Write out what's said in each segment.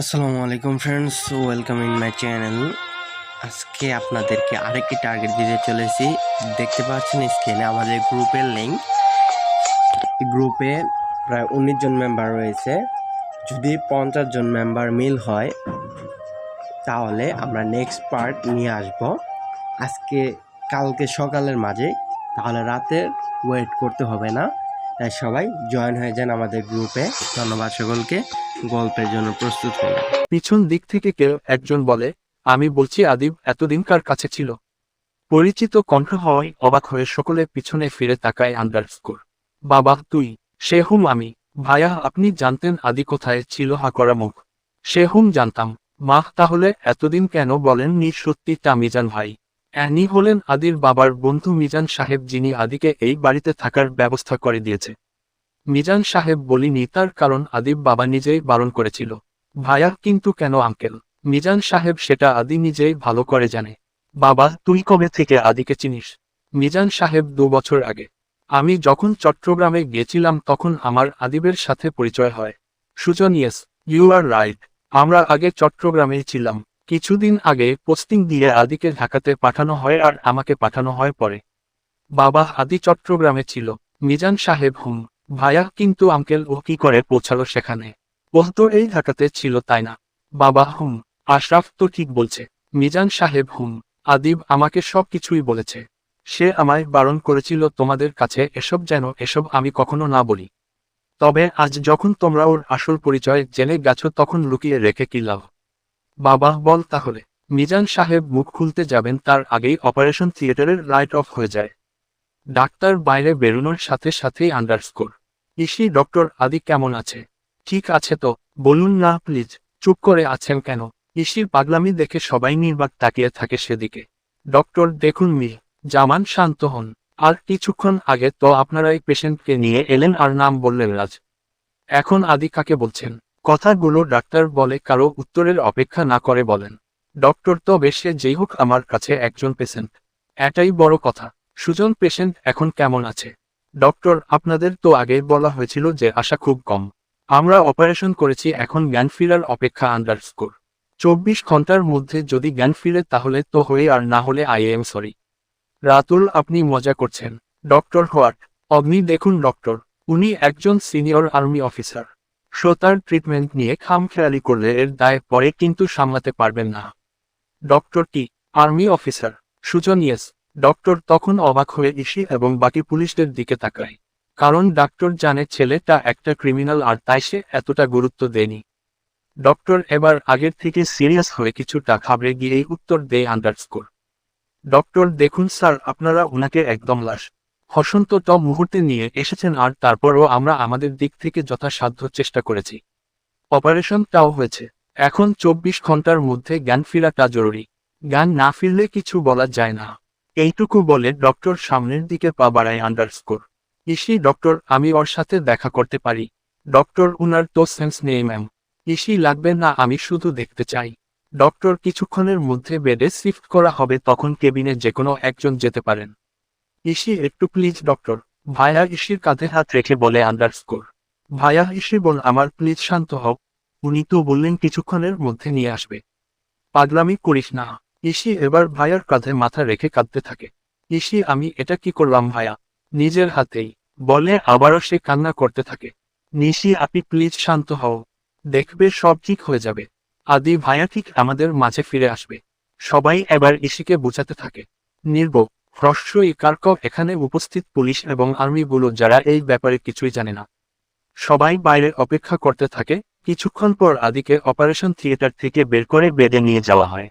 আসসালামু আলাইকুম friends welcome in my channel আজকে আপনাদেরকে আরেকটি টার্গেট দিতে চলেছি। দেখতে পাচ্ছেন স্ক্রিনে আমাদের গ্রুপের লিঙ্ক গ্রুপে প্রায় উনিশ জন মেম্বার রয়েছে। যদি পঞ্চাশ জন মেম্বার মিল হয়, তাহলে আমরা নেক্সট পার্ট নিয়ে আসব। আজকে কালকে সকালের মাঝে, তাহলে রাতে ওয়েট করতে হবে না। তাই সবাই জয়েন হয়ে যান আমাদের গ্রুপে ধন্যবাদ সকলকে। গল্পের জন্য প্রস্তুত হয়ে পিছন দিক থেকে কেউ একজন বলে, আমি বলছি আদিব এতদিন কার কাছে ছিল? পরিচিত কণ্ঠ হওয়ায় অবাক হয়ে সকলে পিছনে ফিরে তাকায় আন্ডারস্কোর বাবা, তুই সে হুম আমি। ভাইয়া আপনি জানতেন আদি কোথায় ছিল হা করা মুখ। সে হুম জানতাম। মাহ তাহলে এতদিন কেন বলেননি সত্যি তা মিজান ভাই? অ্যানি হলেন আদির বাবার বন্ধু মিজান সাহেব যিনি আদিকে এই বাড়িতে থাকার ব্যবস্থা করে দিয়েছে। মিজান সাহেব বলিনি তার কারণ আদিব বাবা নিজেই বারণ করেছিল। ভায়া, কিন্তু কেন আঙ্কেল? মিজান সাহেব সেটা আদি নিজেই ভালো করে জানে। বাবা, তুই কবে থেকে আদিকে চিনিস? মিজান সাহেব দু বছর আগে। আমি যখন চট্টগ্রামে গিয়েছিলাম তখন আমার আদিবের সাথে পরিচয় হয়। Sujon, yes, you are right. আমরা আগে চট্টগ্রামে ছিলাম। কিছুদিন আগে পোস্টিং দিয়ে আদিকে ঢাকাতে পাঠানো হয় আর আমাকে পাঠানো হয় পরে। বাবা আদি চট্টগ্রামে ছিল। মিজান সাহেব, হুম ভাইয়া কিন্তু আঙ্কেল, ও কি করে পৌঁছালো সেখানে? ও তো এই ঢাকাতে ছিল তাই না? বাবা, হুম, আশরাফ তো ঠিক বলছে। মিজান সাহেব, হুম, আদিব আমাকে সব কিছুই বলেছে। সে আমায় বারণ করেছিল, তোমাদের কাছে এসব যেন এসব আমি কখনো না বলি। তবে আজ যখন তোমরা ওর আসল পরিচয় জেনে গেছো, তখন লুকিয়ে রেখে কি লাভ? বাবা, বল তাহলে। মিজান সাহেব মুখ খুলতে যাবেন, তার আগেই অপারেশন থিয়েটারের লাইট অফ হয়ে যায়। ডাক্তার বাইরে বেরোনোর সাথে সাথেই আন্ডারস্কোর। ইসি, ডক্টর আদি কেমন আছে? ঠিক আছে তো, বলুন না প্লিজ, চুপ করে আছেন কেন? ইসির পাগলামি দেখে সবাই নির্বাক তাকিয়ে থাকে সেদিকে। ডক্টর, দেখুন মি, জামান শান্ত হন। আর কিছুক্ষণ আগে তো আপনারা এই পেশেন্টকে নিয়ে এলেন আর নাম বললেন রাজ। এখন আদি কাকে বলছেন? কথাগুলো ডাক্তার বলে কারও উত্তরের অপেক্ষা না করে বলেন। ডক্টর তো বেশ যেই হোক আমার কাছে একজন পেশেন্ট এটাই বড় কথা। সুজন পেশেন্ট এখন কেমন আছে? ডক্টর, আপনাদের তো আগে বলা হয়েছিল যে আশা খুব কম। আমরা অপারেশন করেছি, এখন জ্ঞান ফিরার অপেক্ষা আন্ডারস্কোর চব্বিশ ঘণ্টার মধ্যে যদি জ্ঞান ফিরে, তাহলে তো হয়ে, আর না হলে আই এম সরি রাতুল, আপনি মজা করছেন। Doctor what? অগ্নি, দেখুন ডক্টর। উনি একজন সিনিয়র আর্মি অফিসার শ্রোতার ট্রিটমেন্ট নিয়ে খামখেয়ালি করলে এর দায় পরে কিন্তু সামলাতে পারবেন না। Doctor T, army officer, Sujon yes, doctor তখন অবাক হয়ে ইসি এবং বাকি পুলিশদের দিকে তাকায়। কারণ ডাক্তার জানে ছেলেটা একটা ক্রিমিনাল আর তাই সে এতটা গুরুত্ব দেয়নি। ডক্টর এবার আগের থেকে সিরিয়াস হয়ে কিছুটা ঘাবড়ে গিয়েই উত্তর দেয় আন্ডারস্কোর ডক্টর, দেখুন স্যার, আপনারা ওনাকে একদম লাশ হসন্ত ট মুহূর্তে নিয়ে এসেছেন আর তারপরও আমরা আমাদের দিক থেকে যথাসাধ্য চেষ্টা করেছি। অপারেশনটাও হয়েছে। এখন চব্বিশ ঘণ্টার মধ্যে জ্ঞান ফেরাটা জরুরি। জ্ঞান না ফিরলে কিছু বলা যায় না। এইটুকু বলে ডক্টর সামনের দিকে পা বাড়ায় আন্ডারস্কোর ইসি, ডক্টর, আমি ওর সাথে দেখা করতে পারি। ডক্টর, উনার তো সেন্স নেই ম্যাম ইসি, লাগবে না, আমি শুধু দেখতে চাই। ডক্টর, কিছুক্ষণের মধ্যে বেডে শিফট করা হবে, তখন কেবিনে যে কোনো একজন যেতে পারেন। ইসি একটু প্লিজ ডক্টর ভায়া ইসির কাঁধে হাত রেখে বলে আন্ডারস্কোর ভায়া ইসি বল, আমার প্লিজ শান্ত হও। উনি তো বললেন কিছুক্ষণের মধ্যে নিয়ে আসবে। পাগলামি করিস না। ইসি এবার ভাইয়ার কাঁধে মাথা রেখে কাঁদতে থাকে। ইসি, আমি এটা কি করলাম ভাইয়া? নিজের হাতেই বলে, আবারও সে কান্না করতে থাকে। নিশি, আপনি প্লিজ শান্ত হও। দেখবে সব ঠিক হয়ে যাবে। আদি, ভাইয়া ঠিক আমাদের মাঝে ফিরে আসবে। সবাই এবার ইসিকে বোঝাতে থাকে। নির্ব হ্রস্ব ইকার্ক এখানে উপস্থিত পুলিশ এবং আর্মিগুলো যারা এই ব্যাপারে কিছুই জানে না। সবাই বাইরে অপেক্ষা করতে থাকে, কিছুক্ষণ পর আদিকে অপারেশন থিয়েটার থেকে বের করে বেডে নিয়ে যাওয়া হয়।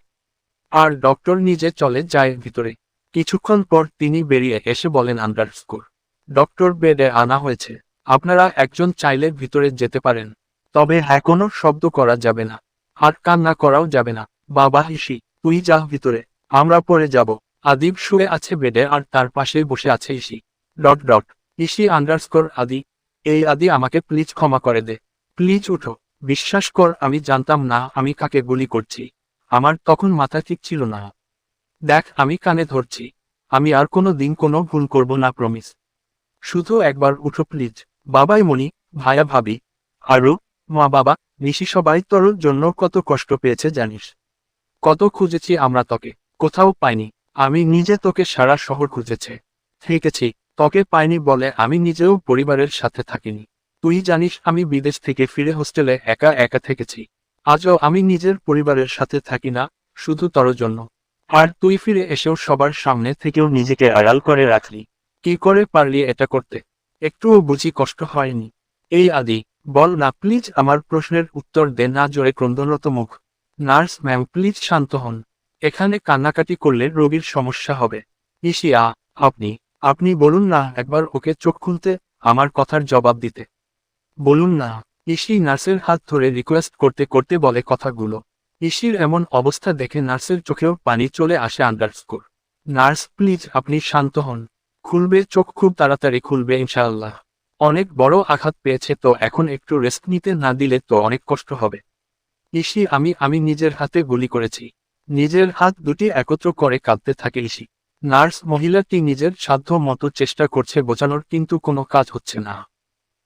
আর ডক্টর নিজে চলে যায় ভিতরে। কিছুক্ষণ পর তিনি বেরিয়ে এসে বলেন, আন্ডার স্কোর। ডক্টর বেডে আনা হয়েছে। আপনারা একজন চাইলে ভিতরে যেতে পারেন। তবে হ্যাঁ কোনো শব্দ করা যাবে না। আর কান্না করাও যাবে না। বাবা হিসি তুই যা ভিতরে, আমরা পরে যাব। আদিব শুয়ে আছে বেডে আর তার পাশে বসে আছে EC dot dot. EC underscore Adi. এই আদি আমাকে প্লিজ ক্ষমা করে দে। প্লিজ উঠো। বিশ্বাস কর, আমি জানতাম না আমি কাকে গুলি করছি। আমার তখন মাথা ঠিক ছিল না। দেখ, আমি কানে ধরছি। আমি আর কোনো দিন কোনো ভুল করব না প্রমিস শুধু একবার উঠো প্লিজ বাবাই মনি, ভায়া ভাবি। আরু, মা বাবা ঋষি সবাই তোর জন্য কত কষ্ট পেয়েছে জানিস। কত খুঁজেছি আমরা তোকে, কোথাও পাইনি। আমি নিজে তোকে সারা শহর খুঁজেছে। থেকেছি তোকে পাইনি বলে আমি নিজেও পরিবারের সাথে থাকিনি। তুই জানিস আমি বিদেশ থেকে ফিরে হোস্টেলে একা একা থেকেছি। আজও আমি নিজের পরিবারের সাথে থাকি না, শুধু তোর জন্য। আর তুই ফিরে এসেও সবার সামনে থেকেও নিজেকে আড়াল করে রাখলি। কি করে পারলি এটা করতে? একটুও বুঝি কষ্ট হয়নি। এই আদি, বল না, প্লিজ আমার প্রশ্নের উত্তর দে না জোরে ক্রন্দনরত মুখ। নার্স, ম্যাম, প্লিজ শান্ত হন। এখানে কান্নাকাটি করলে রোগীর সমস্যা হবে। ইসিয়া আপনি আপনি বলুন না একবার ওকে চোখ খুলতে আমার কথার জবাব দিতে। বলুন না, ইসি নার্সের হাত ধরে রিকোয়েস্ট করতে করতে বলে কথাগুলো। ইসির এমন অবস্থা দেখে নার্সের চোখেও পানি চলে আসে আন্ডারস্কোর নার্স, প্লিজ আপনি শান্ত হন। খুলবে চোখ খুব তাড়াতাড়ি খুলবে ইনশাআল্লাহ। অনেক বড় আঘাত পেয়েছে তো এখন একটু রেস্ট নিতে না দিলে তো অনেক কষ্ট হবে। ইসি, আমি আমি নিজের হাতে গুলি করেছি। নিজের হাত দুটি একত্র করে কাঁদতে থাকে ইসি নার্স মহিলাটি নিজের সাধ্য মতো চেষ্টা করছে বোঝানোর, কিন্তু কোনো কাজ হচ্ছে না।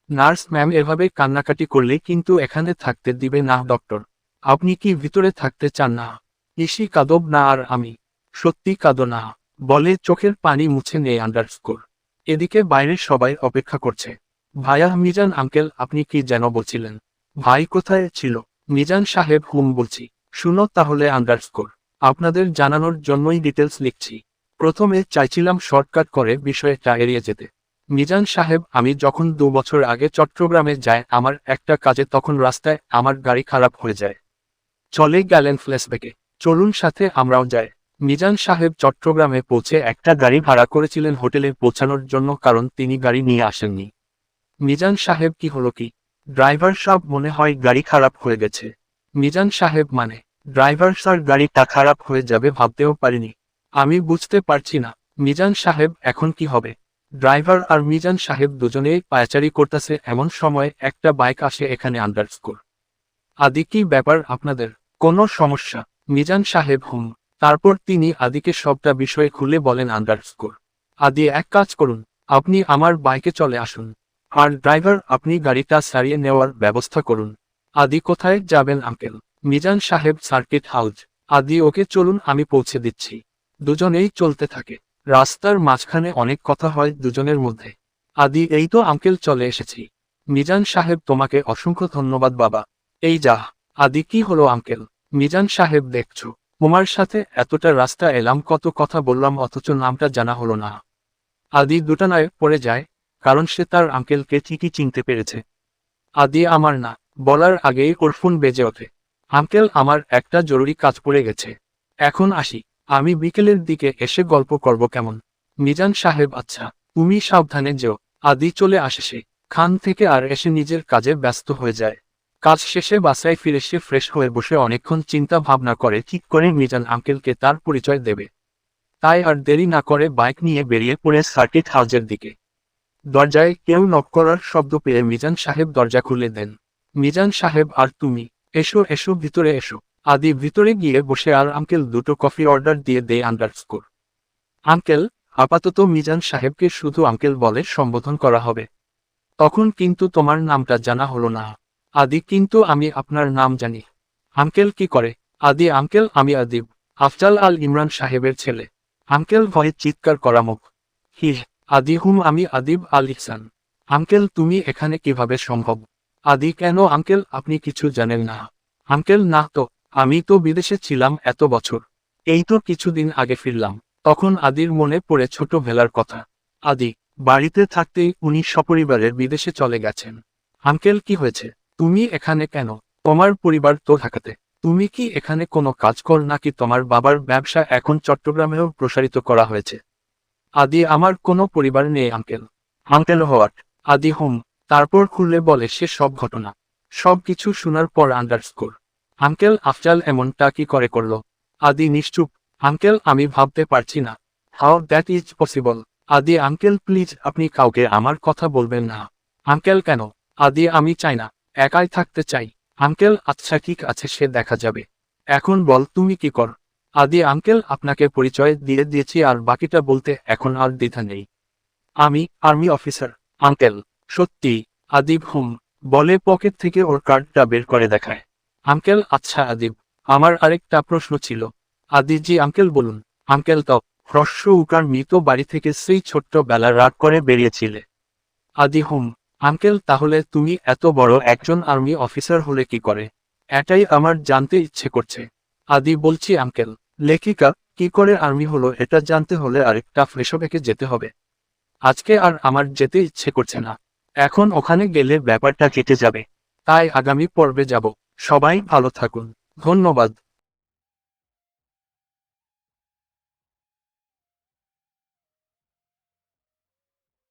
নার্স ম্যাম এভাবে কান্নাকাটি করলে কিন্তু এখানে থাকতে দিবে না, ডক্টর। আপনি কি ভিতরে থাকতে চান না? ইসি কাদব না আর আমি। সত্যি কাঁদো না। বলে চোখের পানি মুছে নেয় আন্ডারস্কোর। এদিকে বাইরের সবাই অপেক্ষা করছে। ভাইয়া মিজান আঙ্কেল, আপনি কি যেন বলছিলেন? ভাই কোথায় ছিল? মিজান সাহেব, হুম, বলছি। শুনো তাহলে আন্ডারস্কোর আপনাদের জানানোর জন্যই ডিটেলস লিখছি। প্রথমে চাইছিলাম শর্টকাট করে বিষয়টা এড়িয়ে যেতে। মিজান সাহেব, আমি যখন দু বছর আগে চট্টগ্রামে যাই, আমার একটা কাজে তখন রাস্তায় আমার গাড়ি খারাপ হয়ে যায়। চলে গেলেন ফ্ল্যাশব্যাকে চলুন সাথে আমরাও যাই। মিজান সাহেব চট্টগ্রামে পৌঁছে একটা গাড়ি ভাড়া করেছিলেন হোটেলে পৌঁছানোর জন্য, কারণ তিনি গাড়ি নিয়ে আসেননি। মিজান সাহেব, কি হলো কি? ড্রাইভার সাহেব, মনে হয় গাড়ি খারাপ হয়ে গেছে। মিজান সাহেব মানে? ড্রাইভার স্যার গাড়িটা খারাপ হয়ে যাবে ভাবতেও পারিনি। আমি বুঝতে পারছি না, মিজান সাহেব এখন কি হবে? ড্রাইভার আর মিজান সাহেব দুজনেই পায়াচারি করতেছে এমন সময় একটা বাইক আসে এখানে আন্ডারস্কোর আদি কি ব্যাপার আপনাদের? কোনো সমস্যা, মিজান সাহেব হুম। তারপর তিনি আদিকে সবটা বিষয়ে খুলে বলেন আন্ডারস্কোর আদি এক কাজ করুন, আপনি আমার বাইকে চলে আসুন। আর ড্রাইভার, আপনি গাড়িটা সারিয়ে নেওয়ার ব্যবস্থা করুন। আদি কোথায় যাবেন আঙ্কেল মিজান সাহেব, সার্কিট হাউস আদি, ওকে চলুন আমি পৌঁছে দিচ্ছি। দুজনেই চলতে থাকে। রাস্তার মাঝখানে অনেক কথা হয় দুজনের মধ্যে। আদি, এই তো আঙ্কেল, চলে এসেছি। মিজান সাহেব, তোমাকে অসংখ্য ধন্যবাদ, বাবা। এই যা। আদি, কি হলো আঙ্কেল? মিজান সাহেব, দেখছ। তোমার সাথে এতটা রাস্তা এলাম, কত কথা বললাম, অথচ নামটা জানা হলো না। আদি দুটানায় পড়ে যায়, কারণ সে তার আঙ্কেলকে ঠিকই চিনতে পেরেছে। আদি, আমার না। বলার আগেই ওর ফোন বেজে ওঠে। আঙ্কেল, আমার একটা জরুরি কাজ পড়ে গেছে। এখন আসি। আমি বিকেলের দিকে এসে গল্প করব কেমন? মিজান সাহেব আচ্ছা তুমি সাবধানে যেও। আদি চলে আসে সে। খান থেকে আর এসে নিজের কাজে ব্যস্ত হয়ে যায়। কাজ শেষে বাসায় ফিরে সে ফ্রেশ হয়ে বসে অনেকক্ষণ চিন্তা ভাবনা করে ঠিক করে মিজান আঙ্কেলকে তার পরিচয় দেবে। তাই আর দেরি না করে বাইক নিয়ে বেরিয়ে পড়ে সার্কিট হাউজের দিকে। দরজায় কেউ নক করার শব্দ পেয়ে মিজান সাহেব দরজা খুলে দেন। মিজান সাহেব, আর তুমি? এসো এসো, ভিতরে এসো। আদি ভিতরে গিয়ে বসে আর আঙ্কেল দুটো কফি অর্ডার দিয়ে দেয় আন্ডারস্কোর। আঙ্কেল, আপাতত মিজান সাহেবকে শুধু আঙ্কেল বলে সম্বোধন করা হবে। তখন কিন্তু তোমার নামটা জানা হলো না। আদি, কিন্তু আমি আপনার নাম জানি। আঙ্কেল কি করে? আদি, আঙ্কেল, আমি আদিব, আফজাল আল ইমরান সাহেবের ছেলে। আঙ্কেল ভয়ে চিৎকার করা মুখ। হি আদি হুম, আমি আদিব আল ইহসান। আঙ্কেল, তুমি এখানে কীভাবে সম্ভব? আদি কেন আঙ্কেল, আপনি কিছু জানেন না। আঙ্কেল, না তো, আমি তো বিদেশে ছিলাম এত বছর। এই তো কিছুদিন আগে ফিরলাম। তখন আদির মনে পড়ে ছোট ভেলার কথা। আদি, বাড়িতে থাকতেই উনি সপরিবারের বিদেশে চলে গেছেন। আঙ্কেল, কি হয়েছে? তুমি এখানে কেন? তোমার পরিবার তো ঢাকাতে। তুমি কি এখানে কোনো কাজ কর নাকি তোমার বাবার ব্যবসা এখন চট্টগ্রামেও প্রসারিত করা হয়েছে? আদি, আমার কোনো পরিবার নেই, uncle. Uncle what? Adi, home তারপর খুললে বলে সে সব ঘটনা। সব কিছু শোনার পর আন্ডারস্কোর আঙ্কেল, আফজাল এমনটা কি করে করল? আদি, নিশ্চুপ। আঙ্কেল, আমি ভাবতে পারছি না। How that is possible Adi, uncle please আপনি কাউকে আমার কথা বলবেন না। আঙ্কেল, কেন? আদি, আমি চাই না। একাই থাকতে চাই। আঙ্কেল আচ্ছা ঠিক আছে, সে দেখা যাবে। এখন বল, তুমি কি কর? আদি, আঙ্কেল, আপনাকে পরিচয় দিয়ে দিয়েছি আর বাকিটা বলতে এখন আর দ্বিধা নেই। আমি, আর্মি অফিসার, আঙ্কেল। সত্যি, আদিব হুম, বলে পকেট থেকে ওর কার্ডটা বের করে দেখায়। আঙ্কেল আচ্ছা আদিব, আমার আরেকটা প্রশ্ন ছিল। আদিজি আঙ্কেল বলুন। আঙ্কেল তো, হ্রস্ব উকার মৃত বাড়ি থেকে সেই ছোট্ট বেলা রাত করে বেরিয়েছিলে। আদি হুম, আঙ্কেল, তাহলে তুমি এত বড় একজন আর্মি অফিসার হলে কি করে? এটাই আমার জানতে ইচ্ছে করছে। আদি বলছি, আঙ্কেল, লেখিকা, কি করে আর্মি হলো এটা জানতে হলে আরেকটা ফ্লেশব্যাকে যেতে হবে। আজকে আর আমার যেতে ইচ্ছে করছে না। এখন ওখানে গেলে ব্যাপারটা কেটে যাবে। তাই আগামী পর্বে যাব। সবাই ভালো থাকুন। ধন্যবাদ।